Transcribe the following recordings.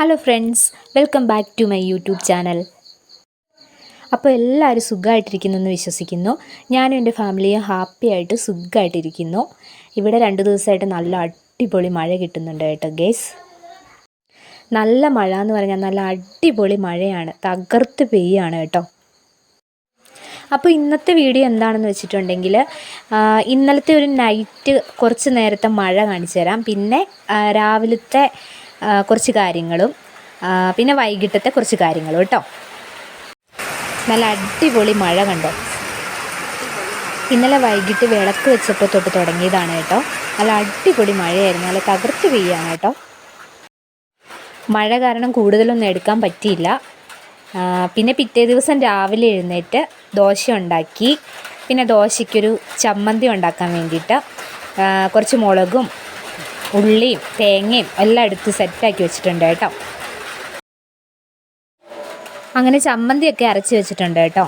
Hello friends welcome back to my YouTube channel അപ്പോൾ എല്ലാവരും സുഖമായിട്ടിരിക്കുന്നു എന്ന് വിശ്വസിക്കുന്നു. ഞാനും എന്റെ ഫാമിലിയും ഹാപ്പി ആയിട്ട് സുഖമായിട്ടിരിക്കുന്നു. ഇവിടെ രണ്ട് ദിവസമായിട്ട് നല്ല അടിപൊളി മഴ കിട്ടുന്നുണ്ട് കേട്ടോ ഗേസ് നല്ല മഴ എന്ന് പറഞ്ഞാൽ നല്ല അടിപൊളി മഴയാണ്. തകർത്ത് പെയ്യാണ് കേട്ടോ. അപ്പോൾ ഇന്നത്തെ വീഡിയോ എന്താണെന്ന് വെച്ചിട്ടുണ്ടെങ്കിൽ ഇന്നലത്തെ ഒരു നൈറ്റ് കുറച്ച് നേരത്തെ മഴ കാണിച്ചു തരാം. പിന്നെ രാവിലത്തെ കുറച്ച് കാര്യങ്ങളും പിന്നെ വൈകിട്ടത്തെ കുറച്ച് കാര്യങ്ങളും കേട്ടോ. നല്ല അടിപൊളി മഴ കണ്ടോ? ഇന്നലെ വൈകിട്ട് വിളക്ക് വെച്ചപ്പോൾ തൊട്ട് തുടങ്ങിയതാണ് കേട്ടോ. നല്ല അടിപൊളി മഴയായിരുന്നു. നല്ല തകർത്ത് പെയ്യാണ് കേട്ടോ. മഴ കാരണം കൂടുതലൊന്നും എടുക്കാൻ പറ്റിയില്ല. പിന്നെ പിറ്റേ ദിവസം രാവിലെ എഴുന്നേറ്റ് ദോശ ഉണ്ടാക്കി. പിന്നെ ദോശയ്ക്കൊരു ചമ്മന്തി ഉണ്ടാക്കാൻ വേണ്ടിയിട്ട് കുറച്ച് മുളകും ഉള്ളിയും തേങ്ങയും എല്ലാം എടുത്ത് സെറ്റാക്കി വെച്ചിട്ടുണ്ട് കേട്ടോ. അങ്ങനെ ചമ്മന്തിയൊക്കെ അരച്ച് വെച്ചിട്ടുണ്ട് കേട്ടോ.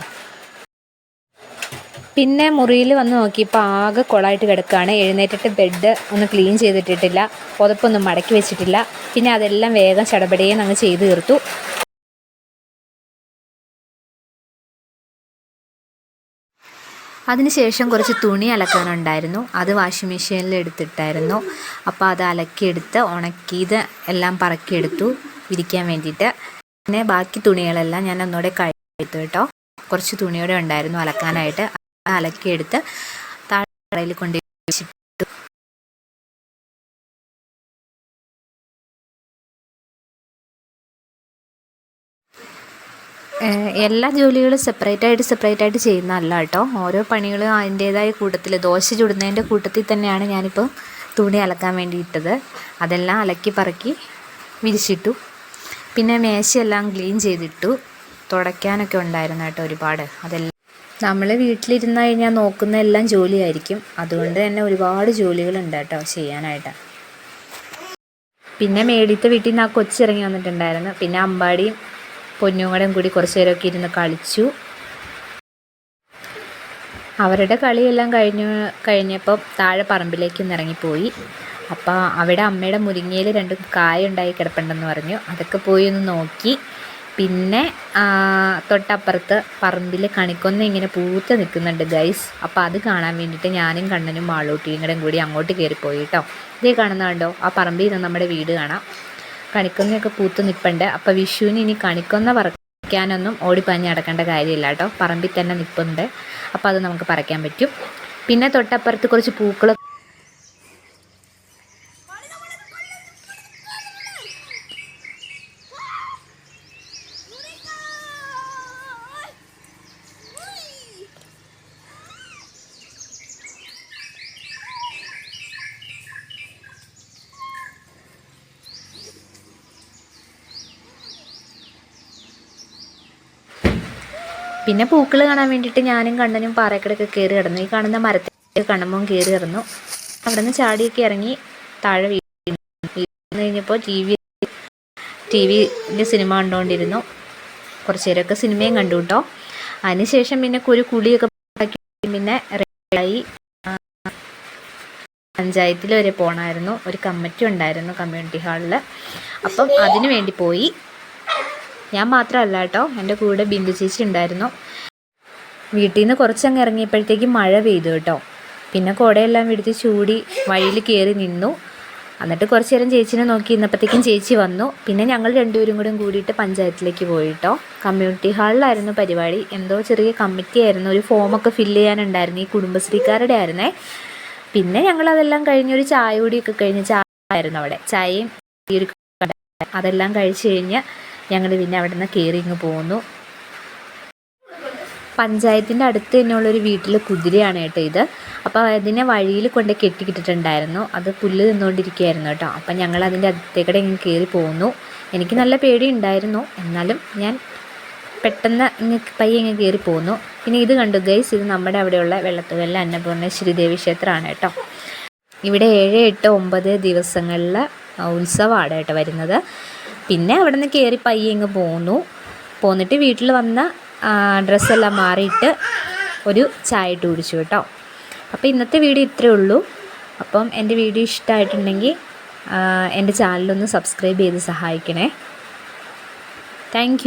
പിന്നെ മുറിയിൽ വന്ന് നോക്കിയപ്പോൾ ആകെ കുളമായിട്ട് കിടക്കുകയാണ്. എഴുന്നേറ്റിട്ട് ബെഡ് ഒന്ന് ക്ലീൻ ചെയ്തിട്ടിട്ടില്ല. പുതപ്പൊന്നും മടക്കി വെച്ചിട്ടില്ല. പിന്നെ അതെല്ലാം വേഗം ചടപടിയെന്ന് അങ്ങ് ചെയ്ത് തീർത്തു. അതിനുശേഷം കുറച്ച് തുണി അലക്കാനുണ്ടായിരുന്നു. അത് വാഷിംഗ് മെഷീനിൽ എടുത്തിട്ടായിരുന്നു. അപ്പോൾ അത് അലക്കിയെടുത്ത് ഉണക്കിയത് എല്ലാം പറക്കിയെടുത്തു ഇരിക്കാൻ വേണ്ടിയിട്ട്. പിന്നെ ബാക്കി തുണികളെല്ലാം ഞാൻ ഒന്നുകൂടെ കഴിഞ്ഞെടുത്തു കേട്ടോ. കുറച്ച് തുണിയോടെ ഉണ്ടായിരുന്നു അലക്കാനായിട്ട്. അലക്കിയെടുത്ത് താഴെ കടയിൽ കൊണ്ട് എല്ലാ ജോലികളും സെപ്പറേറ്റ് ആയിട്ട് സെപ്പറേറ്റ് ആയിട്ട് ചെയ്യുന്നതല്ല കേട്ടോ. ഓരോ പണികളും അതിന്റേതായ കൂട്ടത്തിൽ ദോശ ചുടുന്നതിന്റെ കൂട്ടത്തിൽ തന്നെയാണ് ഞാനിപ്പോൾ തുണി അലക്കാൻ വേണ്ടി ഇട്ടത് അതെല്ലാം അലക്കി പറക്കി വിരിച്ചിട്ടു. പിന്നെ മേശയെല്ലാം ക്ലീൻ ചെയ്തിട്ടു. തുടയ്ക്കാനൊക്കെ ഉണ്ടായിരുന്നു കേട്ടോ ഒരുപാട്. അതെല്ലാം നമ്മൾ വീട്ടിലിരുന്ന് കഴിഞ്ഞാൽ നോക്കുന്ന എല്ലാം ജോലിയായിരിക്കും. അതുകൊണ്ട് തന്നെ ഒരുപാട് ജോലികളുണ്ട് കേട്ടോ ചെയ്യാനായിട്ട്. പിന്നെ മേടിത്തെ വീട്ടിൽ നിന്ന് ആ കൊച്ചിറങ്ങി വന്നിട്ടുണ്ടായിരുന്നു. പിന്നെ അമ്പാടിയും പൊന്നുകൂടെയും കൂടി കുറച്ച് നേരമൊക്കെ ഇരുന്ന് കളിച്ചു. അവരുടെ കളിയെല്ലാം കഴിഞ്ഞു കഴിഞ്ഞപ്പോൾ താഴെ പറമ്പിലേക്ക് ഇറങ്ങിപ്പോയി അപ്പോൾ അവിടെ അമ്മയുടെ മുരിങ്ങയിൽ രണ്ട് കായ ഉണ്ടായി കിടപ്പുണ്ടെന്ന് പറഞ്ഞു. അതൊക്കെ പോയി ഒന്ന് നോക്കി. പിന്നെ തൊട്ടപ്പുറത്ത് പറമ്പിൽ കണിക്കൊന്ന ഇങ്ങനെ പൂത്ത് നിൽക്കുന്നുണ്ട് ഗൈസ്. അപ്പോൾ അത് കാണാൻ വേണ്ടിയിട്ട് ഞാനും കണ്ണനും മാളൂട്ടിയും കൂടെ കൂടി അങ്ങോട്ട് കയറിപ്പോയി കേട്ടോ. ഇതേ കാണുന്ന കണ്ടോ? ആ പറമ്പിൽ നിന്ന് നമ്മുടെ വീട് കാണാം. കണിക്കൊന്നയൊക്കെ പൂത്ത് നിൽപ്പുണ്ട് അപ്പോൾ വിഷുവിന് ഇനി കണിക്കൊന്ന പറിക്കാനൊന്നും ഓടിപ്പാഞ്ഞ് നടക്കേണ്ട കാര്യമില്ല കേട്ടോ. പറമ്പിൽ തന്നെ നിൽപ്പുണ്ട് അപ്പോൾ അത് നമുക്ക് പറിക്കാൻ പറ്റും. പിന്നെ തൊട്ടപ്പുറത്ത് കുറച്ച് പൂക്കൾ പിന്നെ പൂക്കൾ കാണാൻ വേണ്ടിയിട്ട് ഞാനും കണ്ണനും പാറക്കടൊക്കെ കയറി കിടന്നു ഈ കാണുന്ന മരത്തിൽ കണ്ണമ്മവും കയറി കിടന്നു അവിടെ നിന്ന് ചാടിയൊക്കെ ഇറങ്ങി താഴെ വീണു കഴിഞ്ഞപ്പോൾ ടി വി ടി വിയിൽ സിനിമ കണ്ടുകൊണ്ടിരുന്നു കുറച്ച് നേരമൊക്കെ സിനിമയും കണ്ടു കേട്ടോ അതിനുശേഷം പിന്നെ ഒരു കുളിയൊക്കെ പിന്നെ റെഡിയായി. പഞ്ചായത്തിൽ വരെ പോകണമായിരുന്നു ഒരു കമ്മിറ്റി ഉണ്ടായിരുന്നു കമ്മ്യൂണിറ്റി ഹാളിൽ അപ്പം അതിനു വേണ്ടി പോയി. ഞാൻ മാത്രമല്ല കേട്ടോ. എന്റെ കൂടെ ബിന്ദു ചേച്ചി ഉണ്ടായിരുന്നു. വീട്ടിൽ നിന്ന് കുറച്ചങ്ങ് ഇറങ്ങിയപ്പോഴത്തേക്കും മഴ പെയ്തു കേട്ടോ. പിന്നെ കുടയെല്ലാം എടുത്ത് ചൂടി വഴിയിൽ കയറി നിന്നു. എന്നിട്ട് കുറച്ച് നേരം ചേച്ചിനെ നോക്കി ഇന്നപ്പോഴത്തേക്കും ചേച്ചി വന്നു. പിന്നെ ഞങ്ങൾ രണ്ടുപേരും കൂടെ കൂടിയിട്ട് പഞ്ചായത്തിലേക്ക് പോയിട്ടോ കമ്മ്യൂണിറ്റി ഹാളിലായിരുന്നു പരിപാടി. എന്തോ ചെറിയ കമ്മിറ്റി ആയിരുന്നു. ഒരു ഫോമൊക്കെ ഫില്ല് ചെയ്യാനുണ്ടായിരുന്നു ഈ കുടുംബശ്രീക്കാരുടെ ആയിരുന്നേ. പിന്നെ ഞങ്ങൾ അതെല്ലാം കഴിഞ്ഞ് ഒരു ചായ കൂടിയൊക്കെ കഴിഞ്ഞ് ചായ ആയിരുന്നു അവിടെ. ചായയും. അതെല്ലാം കഴിച്ചു കഴിഞ്ഞ് ഞങ്ങൾ പിന്നെ അവിടെ നിന്ന് കയറി ഇങ്ങ് പോന്നു. പഞ്ചായത്തിന്റെ അടുത്ത് തന്നെയുള്ളൊരു വീട്ടിൽ കുതിരയാണ് കേട്ടോ ഇത്. അപ്പോൾ അതിനെ വഴിയിൽ കൊണ്ട് കെട്ടിക്കിട്ടിട്ടുണ്ടായിരുന്നു. അത് പുല്ല് തിന്നുകൊണ്ടിരിക്കുകയായിരുന്നു കേട്ടോ. അപ്പം ഞങ്ങൾ അതിന്റെ അടുത്തേക്കൂടെ ഇങ്ങ് കയറി പോന്നു. എനിക്ക് നല്ല പേടി ഉണ്ടായിരുന്നു എന്നാലും ഞാൻ പെട്ടെന്ന് ഇങ്ങ് പയ്യെ ഇങ്ങ് കയറി പോന്നു. പിന്നെ ഇത് കണ്ടു ഗൈസ് ഇത് നമ്മുടെ അവിടെയുള്ള വെള്ളത്തുവല്ല അന്നപൂർണ ശ്രീദേവി ക്ഷേത്രമാണ് കേട്ടോ. ഇവിടെ ഏഴ് എട്ട് ഒമ്പത് ദിവസങ്ങളിൽ ഉത്സവമാണ് കേട്ടോ വരുന്നത്. പിന്നെ അവിടെ നിന്ന് കയറി പയ്യെ ഇങ്ങ് പോന്നു. പോന്നിട്ട് വീട്ടിൽ വന്ന ഡ്രസ്സെല്ലാം മാറിയിട്ട് ഒരു ചായ ഇട്ട് കുടിച്ചു കേട്ടോ. അപ്പോൾ ഇന്നത്തെ വീഡിയോ ഇത്രയേ ഉള്ളൂ. അപ്പം എന്റെ വീഡിയോ ഇഷ്ടമായിട്ടുണ്ടെങ്കിൽ എന്റെ ചാനലൊന്ന് സബ്സ്ക്രൈബ് ചെയ്ത് സഹായിക്കണേ. താങ്ക്